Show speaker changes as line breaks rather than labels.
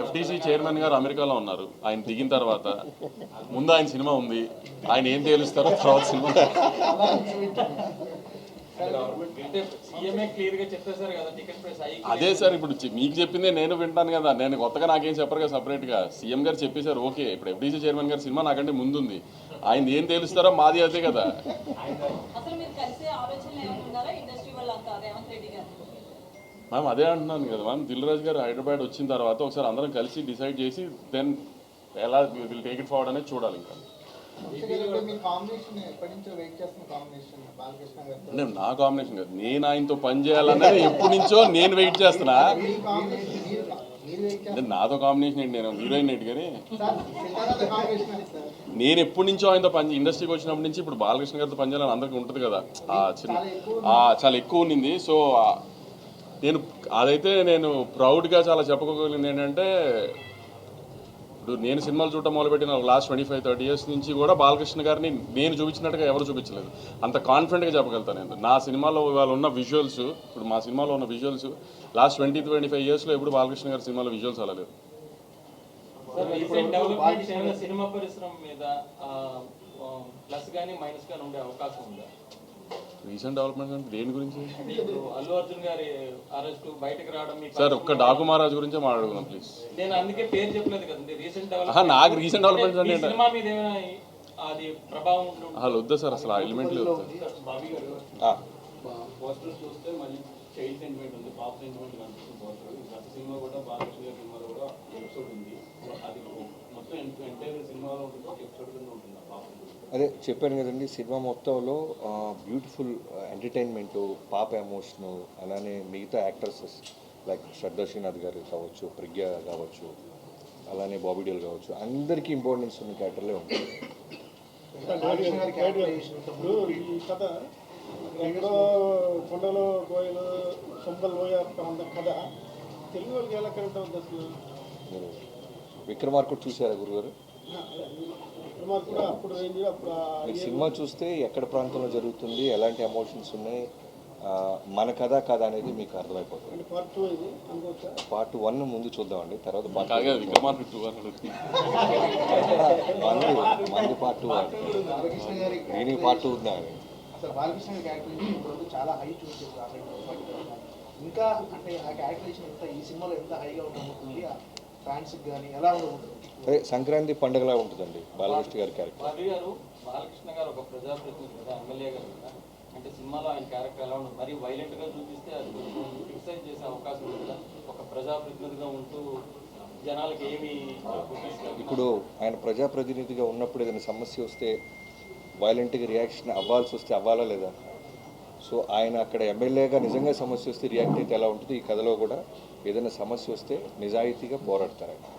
FTC chairman గారు అమెరికాలో ఉన్నారు. ఆయన దిగిన తర్వాత ముందు ఆయన సినిమా ఉంది. ఆయన ఏం తేలుస్తారో తర్వాత సినిమా. అదే సార్ ఇప్పుడు మీకు చెప్పిందే నేను వింటాను కదా. నేను కొత్తగా నాకేం చెప్పరు కదా సపరేట్గా సీఎం గారు చెప్పేశారు ఓకే. ఇప్పుడు ఎఫ్డీసీ చైర్మన్ గారు సినిమా నాకంటే ముందుంది. ఆయన ఏం తేలుస్తారో మాది అదే కదా. మ్యామ్ అదే అంటున్నాను కదా మ్యామ్. దిల్రాజ్ గారు హైదరాబాద్ వచ్చిన తర్వాత ఒకసారి అందరం కలిసి డిసైడ్ చేసి దెన్ ఎలా విల్ టేక్ ఇట్ ఫార్వర్డ్ అనేది చూడాలి ఇంకా.
అంటే
నా కాంబినేషన్ కాదు. నేను ఆయనతో పని చేయాలన్నది ఎప్పటి నుంచో నేను వెయిట్ చేస్తున్నా. నాతో కాంబినేషన్ ఏంటి? నేను హీరోయిన్ ఏంటి కానీ? నేను ఎప్పటి నుంచో ఆయనతో పని ఇండస్ట్రీకి వచ్చినప్పటి నుంచి ఇప్పుడు బాలకృష్ణ గారితో పని చేయాలని అందరికీ ఉంటుంది కదా. ఆ చిన్న చాలా ఎక్కువ ఉన్నింది సో నేను అదైతే నేను ప్రౌడ్గా చాలా చెప్పుకోగలిగింది ఏంటంటే ఇప్పుడు నేను సినిమాలు చూడటం మొదలుపెట్టిన last twenty five thirty years నుంచి కూడా బాలకృష్ణ గారిని నేను చూపించినట్టుగా ఎవరు చూపించలేదు. అంత కాన్ఫిడెంట్గా చెప్పగలుగుతాను నేను. నా సినిమాలో ఇవాళ ఉన్న విజువల్స్ ఇప్పుడు మా సినిమాలో ఉన్న visuals last twenty twenty five ఇయర్స్లో ఎప్పుడు బాలకృష్ణ గారి సినిమాలో విజువల్స్ అలా లేదు
రీసెంట్ డెవలప్మెంట్స్ ఏమైనా సినిమా పరిశ్రమ మీద ప్లస్ కానీ మైనస్ కానీ ఉండే అవకాశం ఉందా?
రీసెంట్ డెవలప్మెంట్ అంటే దేని గురించి?
అల్లు అర్జున్ గారి అరెస్ట్ బయటకు రావడం మీకు
సార్ ఒక్క డాకు మహారాజ్ గురించే మాట్లాడుకుందాం ప్లీజ్.
నేను అందుకే పేరు చెప్పలేదు కదండి రీసెంట్
ఆహా, నాకు recent developments అంటే?
సినిమా మీద ఏమైనా అది ప్రభావం.
అసలు వద్దా సార్ అసలు ఆ
పోస్టర్స్ చూస్తే మళ్ళీ చైల్డ్ సెంటిమెంట్ ఉంది పాప సెంటిమెంట్ కనిపిస్తుంది పోస్టర్ గత సినిమా కూడా బాలకృష్ణ గారి సినిమాలో కూడా ఎపిసోడ్ ఉంది. అది మొత్తం ఎంటైర్ సినిమాలో ఉంటుంది ఒక ఎపిసోడ్ కింద ఉంటుంది ఆ పాప
అదే చెప్పాను కదండి సినిమా మొత్తంలో బ్యూటిఫుల్ ఎంటర్టైన్మెంట్ పాప ఎమోషను అలానే మిగతా యాక్టర్సెస్ లైక్ శ్రద్ధా శ్రీనాథ్ గారు కావచ్చు ప్రజ్ఞ కావచ్చు అలానే బాబీ డేల్ కావచ్చు అందరికీ ఇంపార్టెన్స్ ఉన్న క్యారెక్టర్లే
ఎక్కడో కొండలో కోయలు కథ తెలుగు వాళ్ళకి ఎలా అవుతుంది అసలు?
విక్రమార్కుడు చూసారా గురుగారు?
విక్రమార్ కూడా అప్పుడు రేంజ్ అప్పుడు ఆ
మీరు సినిమా చూస్తే ఎక్కడ ప్రాంతంలో జరుగుతుంది ఎలాంటి ఎమోషన్స్ ఉన్నాయి మన కథ కథ అనేది మీకు అర్థమైపోతుంది.
పార్ట్
వన్ ముందు చూద్దామండి తర్వాత పార్ట్ మంది పార్ట్ టూ దీనికి పార్ట్ టూ ఉందా
చాలా హై ఇంకా అంటే ఆ క్యారెక్టరైజేషన్ ఎంత ఈ సినిమాలో ఎంత హైగా ఉండబోతుంది ఫ్యాన్స్ కానీ ఎలా
అదే సంక్రాంతి పండుగలా ఉంటుందండి బాలకృష్ణ గారి క్యారెక్టర్.
గారు బాలకృష్ణ గారు ఒక ప్రజాప్రతినిధి కదా ఎమ్మెల్యే గారు కదా. అంటే సినిమాలో ఆయన క్యారెక్టర్ ఎలా ఉంటుంది మరి వైలెంట్గా చూపిస్తే అది క్రిటిసైజ్ చేసే అవకాశం ఉంది కదా. ఒక ప్రజాప్రతినిధిగా ఉంటూ జనాలకి ఏమి
ఇప్పుడు ఆయన ప్రజాప్రతినిధిగా ఉన్నప్పుడు ఏదైనా సమస్య వస్తే వైలెంట్గా రియాక్షన్ అవ్వాల్సి వస్తే అవ్వాలా లేదా? సో ఆయన అక్కడ ఎమ్మెల్యేగా నిజంగా సమస్య వస్తే రియాక్ట్ అయితే ఎలా ఉంటుంది ఈ కథలో కూడా ఏదైనా సమస్య వస్తే నిజాయితీగా పోరాడతారు ఆయన.